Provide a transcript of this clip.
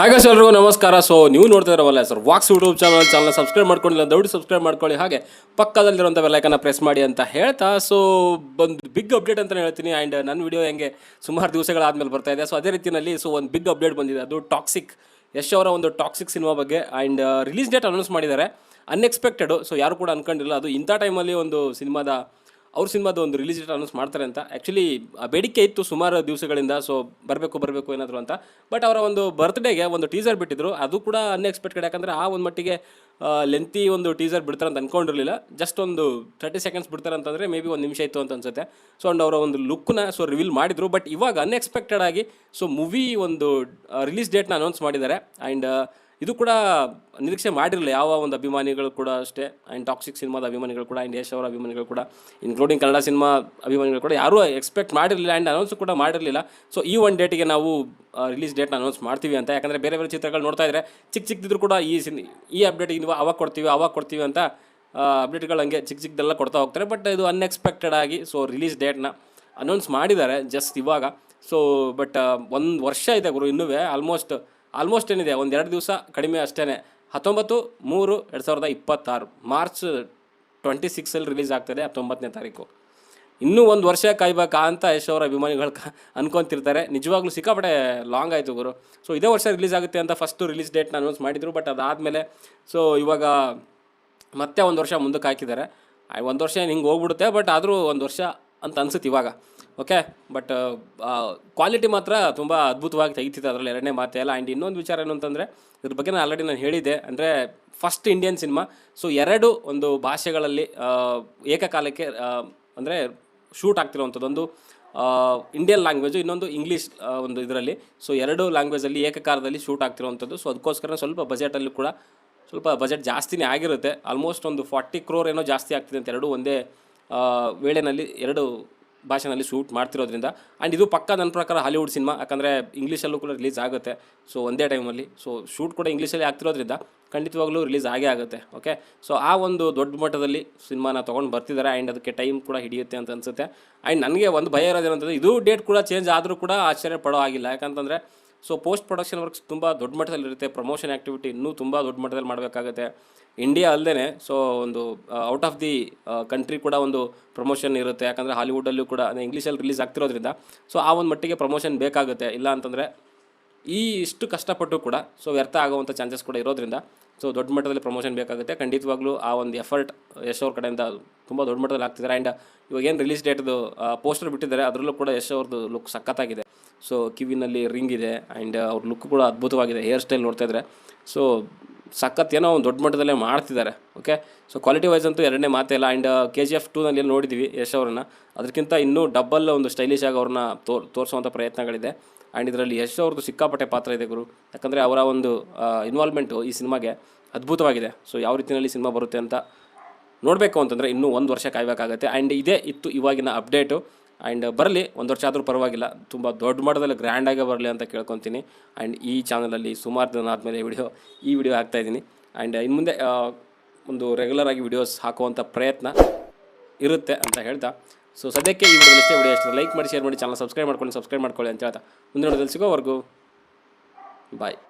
ಹಾಗೆ ಸರ್ ಎಲ್ರಿಗೂ ನಮಸ್ಕಾರ. ಸೊ ನೀವು ನೋಡ್ತಾ ಇರೋವಲ್ಲ sir walks YouTube channel channel subscribe ಮಾಡ್ಕೊಂಡಿಲ್ಲ ದಯವಿಟ್ಟು ಸಬ್ಸ್ಕ್ರೈಬ್ ಮಾಡ್ಕೊಳ್ಳಿ. ಹಾಗೆ ಪಕ್ಕದಲ್ಲಿರುವಂಥ ಬೆಲ್ಲೈಕನ್ನ ಪ್ರೆಸ್ ಮಾಡಿ ಅಂತ ಹೇಳ್ತಾ ಸೊ ಒಂದು ಬಿಗ್ ಅಪ್ಡೇಟ್ ಅಂತಲೇ ಹೇಳ್ತೀನಿ. ಆ್ಯಂಡ್ ನನ್ನ ವಿಡಿಯೋ ಹೆಂಗೆ ಸುಮಾರು ದಿವಸಗಳಾದಮೇಲೆ ಬರ್ತಾ ಇದೆ. ಸೊ ಅದೇ ರೀತಿಯಲ್ಲಿ ಸೊ ಒಂದು ಬಿಗ್ ಅಪ್ಡೇಟ್ ಬಂದಿದೆ. ಅದು ಟಾಕ್ಸಿಕ್ ಯಶ್ ಅವರ ಒಂದು ಟಾಕ್ಸಿಕ್ ಸಿನಿಮಾ ಬಗ್ಗೆ. ಆ್ಯಂಡ್ ರಿಲೀಸ್ ಡೇಟ್ ಅನೌನ್ಸ್ ಮಾಡಿದ್ದಾರೆ. ಅನ್ಎಕ್ಸ್ಪೆಕ್ಟೆಡು ಸೊ ಯಾರು ಕೂಡ ಅನ್ಕೊಂಡಿಲ್ಲ. ಅದು ಇಂಥ ಟೈಮಲ್ಲಿ ಒಂದು ಸಿನಿಮಾದ ಅವ್ರ ಸಿನಿಮಾದ ಒಂದು ರಿಲೀಸ್ ಡೇಟ್ ಅನೌನ್ಸ್ ಮಾಡ್ತಾರೆ ಅಂತ. ಆ್ಯಕ್ಚುಲಿ ಬೇಡಿಕೆ ಇತ್ತು ಸುಮಾರು ದಿವಸಗಳಿಂದ ಸೊ ಬರಬೇಕು ಬರಬೇಕು ಏನಾದರೂ ಅಂತ. ಬಟ್ ಅವರ ಒಂದು ಬರ್ತ್ಡೇಗೆ ಒಂದು ಟೀಸರ್ ಬಿಟ್ಟಿದ್ರು. ಅದು ಕೂಡ ಅನ್ಎಕ್ಸ್ಪೆಕ್ಟೆಡ್ ಯಾಕಂದರೆ ಆ ಒಂದು ಮಟ್ಟಿಗೆ ಲೆಂತಿ ಒಂದು ಟೀಸರ್ ಬಿಡ್ತಾರೆ ಅಂತ ಅನ್ಕೊಂಡಿರಲಿಲ್ಲ. ಜಸ್ಟ್ ಒಂದು ತರ್ಟಿ ಸೆಕೆಂಡ್ಸ್ ಬಿಡ್ತಾರೆ ಅಂತಂದರೆ ಮೇ ಬಿ ಒಂದು ನಿಮಿಷ ಇತ್ತು ಅಂತ ಅನ್ಸುತ್ತೆ. ಸೊ ಅಂಡ್ ಅವರ ಒಂದು ಲುಕ್ನ ಸೊ ರಿವೀಲ್ ಮಾಡಿದರು. ಬಟ್ ಇವಾಗ ಅನ್ಎಕ್ಸ್ಪೆಕ್ಟೆಡ್ ಆಗಿ ಸೊ ಮೂವಿ ಒಂದು ರಿಲೀಸ್ ಡೇಟ್ನ ಅನೌನ್ಸ್ ಮಾಡಿದ್ದಾರೆ. ಆ್ಯಂಡ್ ಇದು ಕೂಡ ನಿರೀಕ್ಷೆ ಮಾಡಿರಲಿಲ್ಲ. ಯಾವ ಒಂದು ಅಭಿಮಾನಿಗಳು ಕೂಡ ಅಷ್ಟೇ ಆ್ಯಂಡ್ ಟಾಕ್ಸಿಕ್ ಸಿನಿಮಾದ ಅಭಿಮಾನಿಗಳು ಕೂಡ ಆ್ಯಂಡ್ ಯಶ್ ಅವರ ಅಭಿಮಾನಿಗಳು ಕೂಡ ಇನ್ಕ್ಲೂಡಿಂಗ್ ಕನ್ನಡ ಸಿನಿಮಾ ಅಭಿಮಾನಿಗಳು ಕೂಡ ಯಾರೂ ಎಕ್ಸ್ಪೆಕ್ಟ್ ಮಾಡಿರಲಿಲ್ಲ ಆ್ಯಂಡ್ ಅನೌನ್ಸ್ ಕೂಡ ಮಾಡಿರಲಿಲ್ಲ. ಸೊ ಈ ಒಂದು ಡೇಟಿಗೆ ನಾವು ರಿಲೀಸ್ ಡೇಟ್ನ ಅನೌನ್ಸ್ ಮಾಡ್ತೀವಿ ಅಂತ. ಯಾಕಂದರೆ ಬೇರೆ ಬೇರೆ ಚಿತ್ರಗಳು ನೋಡ್ತಾ ಇದ್ದರೆ ಚಿಕ್ಕ ಚಿಕ್ಕದಿದ್ರು ಕೂಡ ಈ ಸಿನ್, ಈ ಅಪ್ಡೇಟ್ ನೀವು ಅವಾಗ ಕೊಡ್ತೀವಿ ಅವಾಗ ಕೊಡ್ತೀವಿ ಅಂತ ಅಪ್ಡೇಟ್ಗಳು ಹಂಗೆ ಚಿಕ್ಕ ಚಿಕ್ಕದೆಲ್ಲ ಕೊಡ್ತಾ ಹೋಗ್ತಾರೆ. ಬಟ್ ಇದು ಅನ್ಎಕ್ಸ್ಪೆಕ್ಟೆಡ್ ಆಗಿ ಸೊ ರಿಲೀಸ್ ಡೇಟ್ನ ಅನೌನ್ಸ್ ಮಾಡಿದ್ದಾರೆ ಜಸ್ಟ್ ಇವಾಗ. ಸೊ ಬಟ್ ಒಂದು ವರ್ಷ ಇದೆ ಗುರು ಇನ್ನೂ ಆಲ್ಮೋಸ್ಟ್ ಆಲ್ಮೋಸ್ಟ್ ಏನಿದೆ, ಒಂದು ಎರಡು ದಿವಸ ಕಡಿಮೆ ಅಷ್ಟೇ ಹತ್ತೊಂಬತ್ತು, ಮೂರು, ಎರಡು ಸಾವಿರದ ಇಪ್ಪತ್ತಾರು. ಮಾರ್ಚ್ ಟ್ವೆಂಟಿ ಸಿಕ್ಸಲ್ಲಿ ರಿಲೀಸ್ ಆಗ್ತದೆ, ಹತ್ತೊಂಬತ್ತನೇ ತಾರೀಕು. ಇನ್ನೂ ಒಂದು ವರ್ಷ ಕಾಯ್ಬೇಕಾ ಅಂತ ಯಶ್ ಅಭಿಮಾನಿಗಳು ಅನ್ಕೊಂತಿರ್ತಾರೆ. ನಿಜವಾಗ್ಲೂ ಸಿಕ್ಕಾಪಟ್ಟೆ ಲಾಂಗ್ ಆಯಿತು ಗುರು. ಸೊ ಇದೇ ವರ್ಷ ರಿಲೀಸ್ ಆಗುತ್ತೆ ಅಂತ ಫಸ್ಟು ರಿಲೀಸ್ ಡೇಟ್ನ ಅನೌನ್ಸ್ ಮಾಡಿದರು ಬಟ್ ಅದಾದಮೇಲೆ ಸೊ ಇವಾಗ ಮತ್ತೆ ಒಂದು ವರ್ಷ ಮುಂದಕ್ಕೆ ಹಾಕಿದ್ದಾರೆ. ಒಂದು ವರ್ಷ ಹಿಂಗೆ ಹೋಗ್ಬಿಡುತ್ತೆ ಬಟ್ ಆದರೂ ಒಂದು ವರ್ಷ ಅಂತ ಅನ್ಸುತ್ತೆ ಇವಾಗ. ಓಕೆ? ಬಟ್ ಕ್ವಾಲಿಟಿ ಮಾತ್ರ ತುಂಬ ಅದ್ಭುತವಾಗಿ ತೆಗಿತಿತ್ತು ಅದರಲ್ಲಿ ಎರಡನೇ ಮಾತೆ ಅಲ್ಲ. ಆ್ಯಂಡ್ ಇನ್ನೊಂದು ವಿಚಾರ ಏನು ಅಂತಂದರೆ, ಇದ್ರ ಬಗ್ಗೆ ನಾನು ಆಲ್ರೆಡಿ ನಾನು ಹೇಳಿದ್ದೆ. ಅಂದರೆ ಫಸ್ಟ್ ಇಂಡಿಯನ್ ಸಿನಿಮಾ ಸೊ ಎರಡು ಒಂದು ಭಾಷೆಗಳಲ್ಲಿ ಏಕಕಾಲಕ್ಕೆ ಅಂದರೆ ಶೂಟ್ ಆಗ್ತಿರೋವಂಥದ್ದು. ಒಂದು ಇಂಡಿಯನ್ ಲ್ಯಾಂಗ್ವೇಜು ಇನ್ನೊಂದು ಇಂಗ್ಲೀಷ್ ಒಂದು ಇದರಲ್ಲಿ. ಸೊ ಎರಡು ಲ್ಯಾಂಗ್ವೇಜಲ್ಲಿ ಏಕಕಾಲದಲ್ಲಿ ಶೂಟ್ ಆಗ್ತಿರೋವಂಥದ್ದು. ಸೊ ಅದಕ್ಕೋಸ್ಕರ ಸ್ವಲ್ಪ ಬಜೆಟಲ್ಲಿ ಕೂಡ ಸ್ವಲ್ಪ ಬಜೆಟ್ ಜಾಸ್ತಿನೇ ಆಗಿರುತ್ತೆ. ಆಲ್ಮೋಸ್ಟ್ ಒಂದು ಫಾರ್ಟಿ ಕ್ರೋರ್ ಏನೋ ಜಾಸ್ತಿ ಆಗ್ತಿದೆ ಅಂತ ಎರಡು ಒಂದೇ ವೇಳೆಯಲ್ಲಿ ಎರಡು ಭಾಷೆನಲ್ಲಿ ಶೂಟ್ ಮಾಡ್ತಿರೋದ್ರಿಂದ. ಆ್ಯಂಡ್ ಇದು ಪಕ್ಕ ನನ್ನ ಪ್ರಕಾರ ಹಾಲಿವುಡ್ ಸಿನಿಮಾ ಯಾಕಂದರೆ ಇಂಗ್ಲೀಷಲ್ಲೂ ಕೂಡ ರಿಲೀಸ್ ಆಗುತ್ತೆ. ಸೊ ಒಂದೇ ಟೈಮಲ್ಲಿ ಸೊ ಶೂಟ್ ಕೂಡ ಇಂಗ್ಲೀಷಲ್ಲಿ ಆಗ್ತಿರೋದ್ರಿಂದ ಖಂಡಿತವಾಗ್ಲೂ ರಿಲೀಸ್ ಆಗೇ ಆಗುತ್ತೆ. ಓಕೆ ಸೊ ಆ ಒಂದು ದೊಡ್ಡ ಮಟ್ಟದಲ್ಲಿ ಸಿನಿಮಾನ ತೊಗೊಂಡು ಬರ್ತಿದ್ದಾರೆ. ಆ್ಯಂಡ್ ಅದಕ್ಕೆ ಟೈಮ್ ಕೂಡ ಹಿಡಿಯುತ್ತೆ ಅಂತ ಅನಿಸುತ್ತೆ. ಆ್ಯಂಡ್ ನನಗೆ ಒಂದು ಭಯ ಇರೋದೇನಂತಂದರೆ ಇದು ಡೇಟ್ ಕೂಡ ಚೇಂಜ್ ಆದರೂ ಕೂಡ ಆಶ್ಚರ್ಯ ಪಡೋ ಆಗಿಲ್ಲ ಯಾಕಂತಂದರೆ ಸೊ ಪೋಸ್ಟ್ ಪ್ರೊಡಕ್ಷನ್ ವರ್ಕ್ಸ್ ತುಂಬ ದೊಡ್ಡ ಮಟ್ಟದಲ್ಲಿರುತ್ತೆ. ಪ್ರಮೋಷನ್ ಆ್ಯಕ್ಟಿವಿಟಿ ಇನ್ನೂ ತುಂಬ ದೊಡ್ಡ ಮಟ್ಟದಲ್ಲಿ ಮಾಡಬೇಕಾಗುತ್ತೆ. ಇಂಡಿಯಾ ಅಲ್ಲದೆ ಸೊ ಒಂದು ಔಟ್ ಆಫ್ ದಿ ಕಂಟ್ರಿ ಕೂಡ ಒಂದು ಪ್ರಮೋಷನ್ ಇರುತ್ತೆ. ಯಾಕಂದರೆ ಹಾಲಿವುಡಲ್ಲೂ ಕೂಡ ಇಂಗ್ಲೀಷಲ್ಲಿ ರಿಲೀಸ್ ಆಗ್ತಿರೋದ್ರಿಂದ. ಸೊ ಆ ಒಂದು ಮಟ್ಟಿಗೆ ಪ್ರಮೋಷನ್ ಬೇಕಾಗುತ್ತೆ. ಇಲ್ಲ ಅಂತಂದರೆ, ಈ ಇಷ್ಟು ಕಷ್ಟಪಟ್ಟು ಕೂಡ ಸೊ ವ್ಯರ್ಥ ಆಗುವಂಥ ಚಾನ್ಸಸ್ ಕೂಡ ಇರೋದ್ರಿಂದ ಸೊ ದೊಡ್ಡ ಮಟ್ಟದಲ್ಲಿ ಪ್ರಮೋಷನ್ ಬೇಕಾಗುತ್ತೆ. ಖಂಡಿತವಾಗ್ಲೂ ಆ ಒಂದು ಎಫರ್ಟ್ ಯಶ್ ಅವ್ರ ಕಡೆಯಿಂದ ತುಂಬ ದೊಡ್ಡ ಮಟ್ಟದಲ್ಲಿ ಆಗ್ತಿದ್ದಾರೆ. ಆ್ಯಂಡ್ ಇವಾಗ ಏನು ರಿಲೀಸ್ ಡೇಟ್ದು ಪೋಸ್ಟರ್ ಬಿಟ್ಟಿದ್ದಾರೆ, ಅದರಲ್ಲೂ ಕೂಡ ಯಶ್ ಅವ್ರದ್ದು ಲುಕ್ ಸಖತ್ತಾಗಿದೆ. ಸೊ ಕಿವಿನಲ್ಲಿ ರಿಂಗ್ ಇದೆ ಆ್ಯಂಡ್ ಅವ್ರ ಲುಕ್ ಕೂಡ ಅದ್ಭುತವಾಗಿದೆ ಹೇರ್ ಸ್ಟೈಲ್ ನೋಡ್ತಾ ಸೊ ಸಖತ್ ಏನೋ ಒಂದು ದೊಡ್ಡ ಮಟ್ಟದಲ್ಲೇ ಮಾಡ್ತಿದ್ದಾರೆ ಓಕೆ ಸೊ ಕ್ವಾಲಿಟಿ ವೈಸ್ ಅಂತೂ ಎರಡನೇ ಮಾತೇ ಇಲ್ಲ. ಆ್ಯಂಡ್ ಕೆ ಜಿ ಎಫ್ ಟೂನಲ್ಲಿ ಎಲ್ಲಿ ನೋಡಿದ್ವಿ, ಯಶ್ ಅವ್ರನ್ನ. ಅದಕ್ಕಿಂತ ಇನ್ನೂ ಡಬ್ಬಲ್ ಒಂದು ಸ್ಟೈಲಿಶ್ ಆಗಿ ಅವ್ರನ್ನ ತೋರ್ ತೋರಿಸುವಂಥ ಪ್ರಯತ್ನಗಳಿದೆ. ಆ್ಯಂಡ್ ಇದರಲ್ಲಿ ಯಶ್ ಅವ್ರದ್ದು ಸಿಕ್ಕಾಪಟ್ಟೆ ಪಾತ್ರ ಇದೆ ಗುರು. ಯಾಕಂದರೆ ಅವರ ಒಂದು ಇನ್ವಾಲ್ವ್ಮೆಂಟು ಈ ಸಿನಿಮಾಗೆ ಅದ್ಭುತವಾಗಿದೆ. ಸೊ ಯಾವ ರೀತಿಯಲ್ಲಿ ಸಿನಿಮಾ ಬರುತ್ತೆ ಅಂತ ನೋಡಬೇಕು ಅಂತಂದರೆ ಇನ್ನೂ ಒಂದು ವರ್ಷ ಕಾಯಬೇಕಾಗತ್ತೆ. ಆ್ಯಂಡ್ ಇದೇ ಇತ್ತು ಇವಾಗಿನ ಅಪ್ಡೇಟು ಆ್ಯಂಡ್ ಬರಲಿ, ಒಂದು ವರ್ಷ ಆದರೂ ಪರವಾಗಿಲ್ಲ. ತುಂಬ ದೊಡ್ಡ ಮಟ್ಟದಲ್ಲಿ ಗ್ರ್ಯಾಂಡಾಗೇ ಬರಲಿ ಅಂತ ಕೇಳ್ಕೊತೀನಿ. ಆ್ಯಂಡ್ ಈ ಚಾನಲಲ್ಲಿ ಸುಮಾರು ದಿನ ಆದಮೇಲೆ ವಿಡಿಯೋ, ಈ ವಿಡಿಯೋ ಹಾಕ್ತಾಯಿದ್ದೀನಿ ಆ್ಯಂಡ್ ಇನ್ನು ಮುಂದೆ ಒಂದು ರೆಗ್ಯುಲರ್ ಆಗಿ ವಿಡಿಯೋಸ್ ಹಾಕುವಂಥ ಪ್ರಯತ್ನ ಇರುತ್ತೆ ಅಂತ ಹೇಳ್ತಾ. ಸೊ ಸದ್ಯಕ್ಕೆ ಈ ವಿಡಿಯೋ ಇಷ್ಟೇ. ವಿಡಿಯೋ ಇಷ್ಟ ಲೈಕ್ ಮಾಡಿ ಶೇರ್ ಮಾಡಿ ಚಾನಲ್ ಸಬ್ಸ್ಕ್ರೈಬ್ ಮಾಡ್ಕೊಳ್ಳಿ ಸಬ್ಸ್ಕ್ರೈಬ್ ಮಾಡ್ಕೊಳ್ಳಿ ಅಂತ ಹೇಳ್ತಾ. ಮುಂದಿನ ವಿಡಿಯೋದಲ್ಲಿ ಸಿಗೋವರೆಗೂ ಬಾಯ್